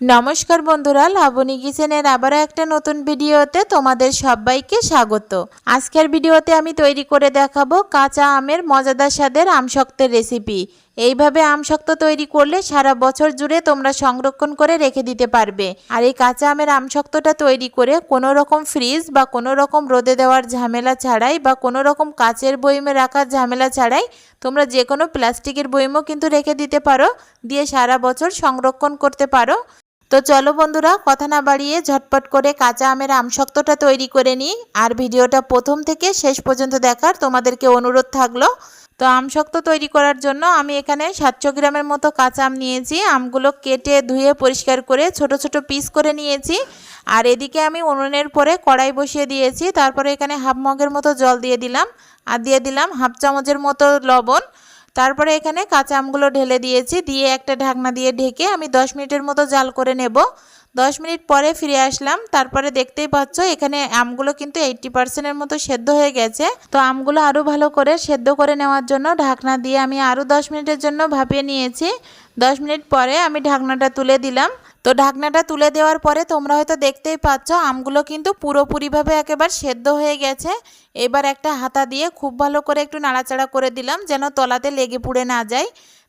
নমস্কার বন্ধুরা, লাবণী কিচেনের আবারও একটা নতুন ভিডিওতে তোমাদের সবাইকে স্বাগত। আজকের ভিডিওতে আমি তৈরি করে দেখাবো কাঁচা আমের মজাদার স্বাদের আমশক্তের রেসিপি। এইভাবে আমশক্ত তৈরি করলে সারা বছর জুড়ে তোমরা সংরক্ষণ করে রেখে দিতে পারবে। আর এই কাঁচা আমের আমশক্তটা তৈরি করে কোনো রকম ফ্রিজ বা কোনো রকম রোদে দেওয়ার ঝামেলা ছাড়াই বা কোনো রকম কাচের বইমে রাখার ঝামেলা ছাড়াই তোমরা যে কোনো প্লাস্টিকের বইমও কিন্তু রেখে দিতে পারো, দিয়ে সারা বছর সংরক্ষণ করতে পারো। তো চলো বন্ধুরা, কথা না বাড়িয়ে ঝটপট করে কাঁচা আমের আমশক্তটা তৈরি করে নিই। আর ভিডিওটা প্রথম থেকে শেষ পর্যন্ত দেখার তোমাদেরকে অনুরোধ থাকল। তো আমশক্ত তৈরি করার জন্য আমি এখানে সাতশো গ্রামের মতো কাঁচা আম নিয়েছি। আমগুলো কেটে ধুয়ে পরিষ্কার করে ছোট ছোট পিস করে নিয়েছি। আর এদিকে আমি উনুনের পরে কড়াই বসিয়ে দিয়েছি। তারপরে এখানে হাফ মগের মতো জল দিয়ে দিলাম। আর দিয়ে দিলাম হাফ চামচের মতো লবণ। তারপরে এখানে কাঁচা আমগুলো ঢেলে দিয়েছি। দিয়ে একটা ঢাকনা দিয়ে ঢেকে আমি দশ মিনিটের মতো জাল করে নেব। দশ মিনিট পরে ফিরে আসলাম। তারপরে দেখতেই পাচ্ছ, এখানে আমগুলো কিন্তু এইটটি পার্সেন্টের মতো সেদ্ধ হয়ে গেছে। তো আমগুলো আরও ভালো করে সেদ্ধ করে নেওয়ার জন্য ঢাকনা দিয়ে আমি আরও দশ মিনিটের জন্য ভাপিয়ে নিয়েছি। দশ মিনিট পরে আমি ঢাকনাটা তুলে দিলাম। তো ঢাকনাটা তুলে দেওয়ার পরে তোমরা হয়তো দেখতেই পাচ্ছ, আমগুলো কিন্তু পুরোপুরিভাবে একেবারে সেদ্ধ হয়ে গেছে। এবার একটা হাতা দিয়ে খুব ভালো করে একটু নাড়াচাড়া করে দিলাম, যেন তলাতে লেগে পুড়ে না যায়।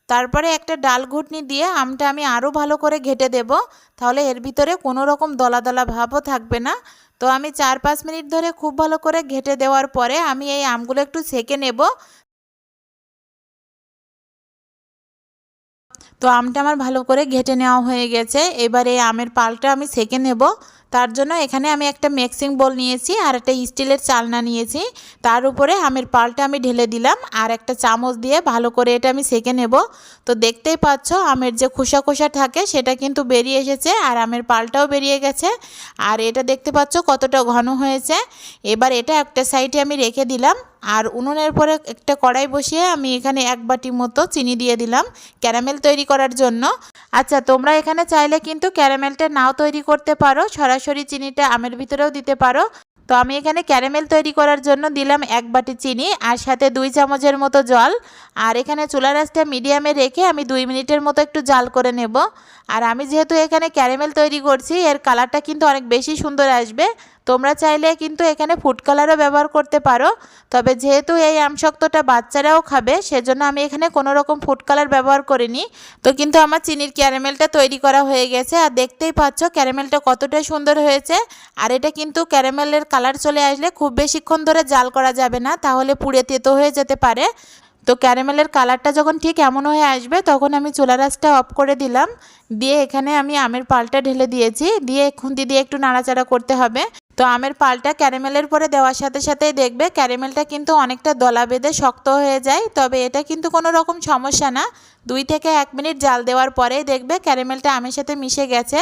তারপরে একটা ডাল ঘুটনি দিয়ে আমটা আমি আরও ভালো করে ঘেটে দেব, তাহলে এর ভিতরে কোনো রকম দলা দলা ভাবও থাকবে না। তো আমি চার পাঁচ মিনিট ধরে খুব ভালো করে ঘেটে দেওয়ার পরে আমি এই আমগুলো একটু সেকে নেব। তো আমটা আমার ভালো করে ঘেটে নেওয়া হয়ে গেছে। এবার এই আমের পালটা আমি সেকে নেব। তার জন্য এখানে আমি একটা মিক্সিং বোল নিয়েছি আর একটা স্টিলের চালনা নিয়েছি। তার উপরে আমের পালটা আমি ঢেলে দিলাম আর একটা চামচ দিয়ে ভালো করে এটা আমি সেকে নেব। তো দেখতেই পাচ্ছ আমের যে খোসা খোসা থাকে সেটা কিন্তু বেরিয়ে এসেছে আর আমের পালটাও বেরিয়ে গেছে। আর এটা দেখতে পাচ্ছ কতটা ঘন হয়েছে। এবার এটা একটা সাইডে আমি রেখে দিলাম। আর উনুনের পরে একটা কড়াই বসিয়ে আমি এখানে এক বাটি মতো চিনি দিয়ে দিলাম ক্যারামেল তৈরি করার জন্য। আচ্ছা তোমরা এখানে চাইলে কিন্তু ক্যারামেলটা নাও তৈরি করতে পারো, সরাসরি চিনিটা আমের ভিতরেও দিতে পারো। তো আমি এখানে ক্যারামেল তৈরি করার জন্য দিলাম এক বাটি চিনি আর সাথে দুই চামচের মতো জল। আর এখানে চুলা রাসটা মিডিয়ামে রেখে আমি দুই মিনিটের মতো একটু জাল করে নেব। আর আমি যেহেতু এখানে ক্যারামেল তৈরি করছি, এর কালারটা কিন্তু অনেক বেশি সুন্দর আসবে। তোমরা চাইলে কিন্তু এখানে ফুড কালারও ব্যবহার করতে পারো, তবে যেহেতু এই আমশক্তটা বাচ্চারাও খাবে, সেজন্য আমি এখানে কোনো রকম ফুড কালার ব্যবহার করিনি। তো কিন্তু আমার চিনির ক্যারামেলটা তৈরি করা হয়ে গেছে, আর দেখতেই পাচ্ছ ক্যারামেলটা কতটা সুন্দর হয়েছে, আর এটা কিন্তু ক্যারামেলের কালার চলে আসলে খুব বেশিক্ষণ ধরে জাল করা যাবে না, তাহলে পুড়ে তেতো হয়ে যেতে পারে। তো ক্যারামেলের কালারটা যখন ঠিক এমন হয়ে আসবে, তখন আমি চুলা রাসটা অফ করে দিলাম, দিয়ে এখানে আমি আমের পালটা ঢেলে দিয়েছি, দিয়ে খুন্তি দিয়ে একটু নাড়াচাড়া করতে হবে। তো আমের পালটা ক্যারামেলের পরে দেওয়ার সাথে সাথেই দেখবে। ক্যারামেলটা কিন্তু অনেকটা দলা বেঁধে শক্ত হয়ে যায়, তবে এটা কিন্তু কোনো রকম সমস্যা না। দুই থেকে এক মিনিট জাল দেওয়ার পরেই দেখবে ক্যারামেলটা আমের সাথে মিশে গেছে।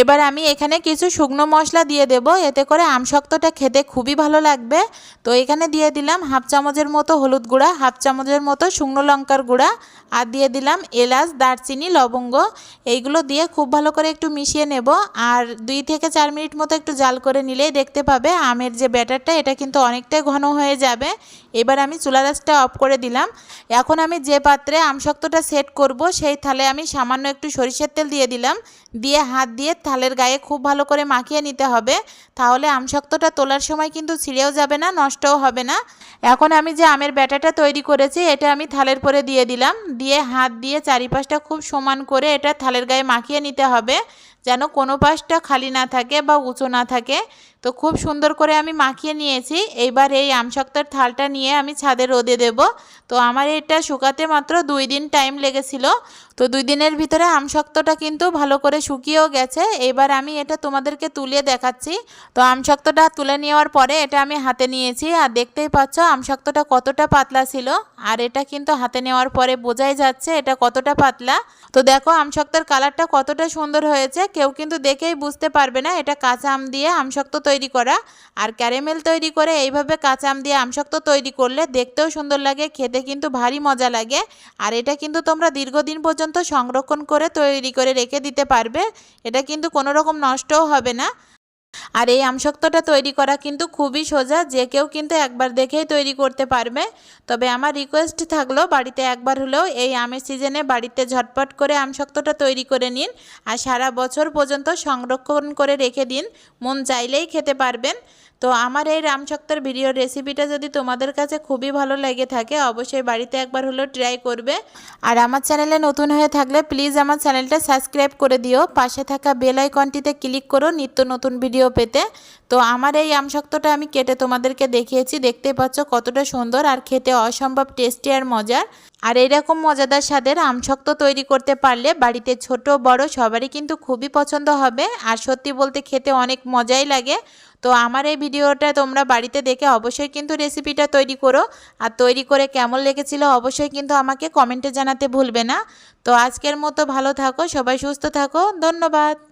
এবার আমি এখানে কিছু শুকনো মশলা দিয়ে দেব, এতে করে আমশক্তটা খেতে খুবই ভালো লাগবে। তো এখানে দিয়ে দিলাম হাফ চামচের মতো হলুদ গুঁড়া, হাফ চামচের মতো শুকনো লঙ্কার গুঁড়া, আর দিয়ে দিলাম এলাচ, দারচিনি, লবঙ্গ। এইগুলো দিয়ে খুব ভালো করে একটু মিশিয়ে নেব, আর দুই থেকে চার মিনিট মতো একটু জাল করে নিলেই দেখতে পাবে আমের যে ব্যাটারটা, এটা কিন্তু অনেকটাই ঘন হয়ে যাবে। এবার আমি চুলা রাসটা অফ করে দিলাম। এখন আমি যে পাত্রে আমশক্তটা সেট করব সেই থালে আমি সামান্য একটু সরিষার তেল দিয়ে দিলাম। দিয়ে হাত দিয়ে থালের গায়ে খুব ভালো করে মাখিয়ে নিতে হবে। তাহলে আমশক্তটা তোলার সময় কিন্তু ছিঁড়েও যাবে না, নষ্টও হবে না। এখন আমি যে আমের ব্যাটাটা তৈরি করেছি, এটা আমি থালের পরে দিয়ে দিলাম। দিয়ে হাত দিয়ে চারিপাশটা খুব সমান করে এটা থালের গায়ে মাখিয়ে নিতে হবে, যেন কোনো পাশটা খালি না থাকে বা উঁচু না থাকে। তো খুব সুন্দর করে আমি মাখিয়ে নিয়েছি। এইবার এই আমশক্তর থালটা নিয়ে আমি ছাদে রোদে দেব। তো আমার এটা শুকাতে মাত্র দুই দিন টাইম লেগেছিল। তো দুই দিনের ভিতরে আমশক্তটা কিন্তু ভালো করে শুকিয়েও গেছে। এবার আমি এটা তোমাদেরকে তুলে দেখাচ্ছি। তো আমশক্তটা তুলে নেওয়ার পরে এটা আমি হাতে নিয়েছি। আর দেখতেই পাচ্ছ আমশক্তটা কতটা পাতলা ছিল। আর এটা কিন্তু হাতে নেওয়ার পরে বোঝাই যাচ্ছে এটা কতটা পাতলা। তো দেখো আমশক্তের কালারটা কতটা সুন্দর হয়েছে। কেউ কিন্তু দেখেই বুঝতে পারবে না এটা কাঁচা আম দিয়ে আমশক্ত তৈরি করা। আর ক্যারামেল তৈরি করে এইভাবে কাঁচা আম দিয়ে আমশক্ত তৈরি করলে দেখতেও সুন্দর লাগে, খেতে কিন্তু ভারী মজা লাগে। আর এটা কিন্তু তোমরা দীর্ঘদিন পর্যন্ত সংরক্ষণ করে তৈরি করে রেখে দিতে পারবে, এটা কিন্তু কোনো রকম নষ্টও হবে না। আর এই আমশক্তটা তৈরি করা কিন্তু খুবই সোজা, যে কেউ কিন্তু একবার দেখেই তৈরি করতে পারবে। তবে আমার রিকোয়েস্ট থাকল বাড়িতে একবার হলেও এই আমের সিজনে বাড়িতে ঝটপট করে আমশক্তটা তৈরি করে নিন আর সারা বছর পর্যন্ত সংরক্ষণ করে রেখে দিন। মন চাইলেই খেতে পারবেন। তো আমার এই রামশক্তর ভিডিওর রেসিপিটা যদি তোমাদের কাছে খুবই ভালো লেগে থাকে, অবশ্যই বাড়িতে একবার হলেও ট্রাই করবে। আর আমার চ্যানেলে নতুন হয়ে থাকলে প্লিজ আমার চ্যানেলটা সাবস্ক্রাইব করে দিও। পাশে থাকা বেল আইকনটিতে ক্লিক করো নিত্য নতুন ভিডিও পেতে। তো আমার এই আমশক্তটা আমি কেটে তোমাদেরকে দেখিয়েছি, দেখতেই পাচ্ছ কতটা সুন্দর আর খেতে অসম্ভব টেস্টি আর মজার। আর এরকম মজাদার স্বাদের আমশক্ত তৈরি করতে পারলে বাড়িতে ছোট, বড় সবারই কিন্তু খুবই পছন্দ হবে। আর সত্যি বলতে খেতে অনেক মজাই লাগে। তো আমার এই ভিডিওটা তোমরা বাড়িতে দেখে অবশ্যই কিন্তু রেসিপিটা তৈরি করো। আর তৈরি করে কেমন লেগেছিল অবশ্যই কিন্তু আমাকে কমেন্টে জানাতে ভুলবে না। তো আজকের মতো ভালো থাকো, সবাই সুস্থ থাকো, ধন্যবাদ।